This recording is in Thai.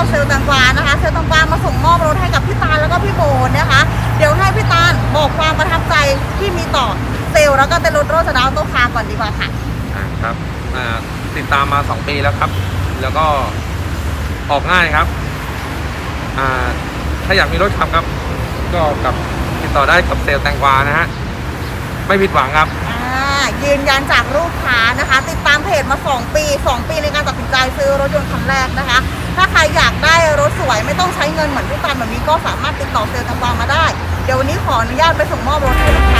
นะคะ เซลล์ตรงกลางมาส่งมอบรถให้กับพี่ตาลแล้วก็พี่โบนนะคะ เดี๋ยวให้พี่ตาลบอกความประทับใจที่มีต่อเซลล์แล้วก็เต็นท์รถโรสดาวโต้คาร์ก่อนดีกว่าค่ะ อ่าครับอ่าติดตามมา 2 ปีแล้วครับ แล้วก็ออกง่ายครับอ่าถ้าอยากมีรถขับครับ ก็กับติดต่อได้กับเซลล์แตงกวานะฮะไม่ผิดหวังครับ อ่ายืนยันจากลูกค้านะคะ ติดตามเพจมา 2 ปี 2 ปีในการตัดสินใจซื้อรถยนต์คันแรกนะคะ ถ้าใครอยากได้รถสวยไม่ต้องใช้เงินเหมือนพี่ตันแบบนี้ก็สามารถติดต่อเซลล์ตะกวางมาได้ เดี๋ยววันนี้ขออนุญาตไปส่งมอบรถให้ลูกค้า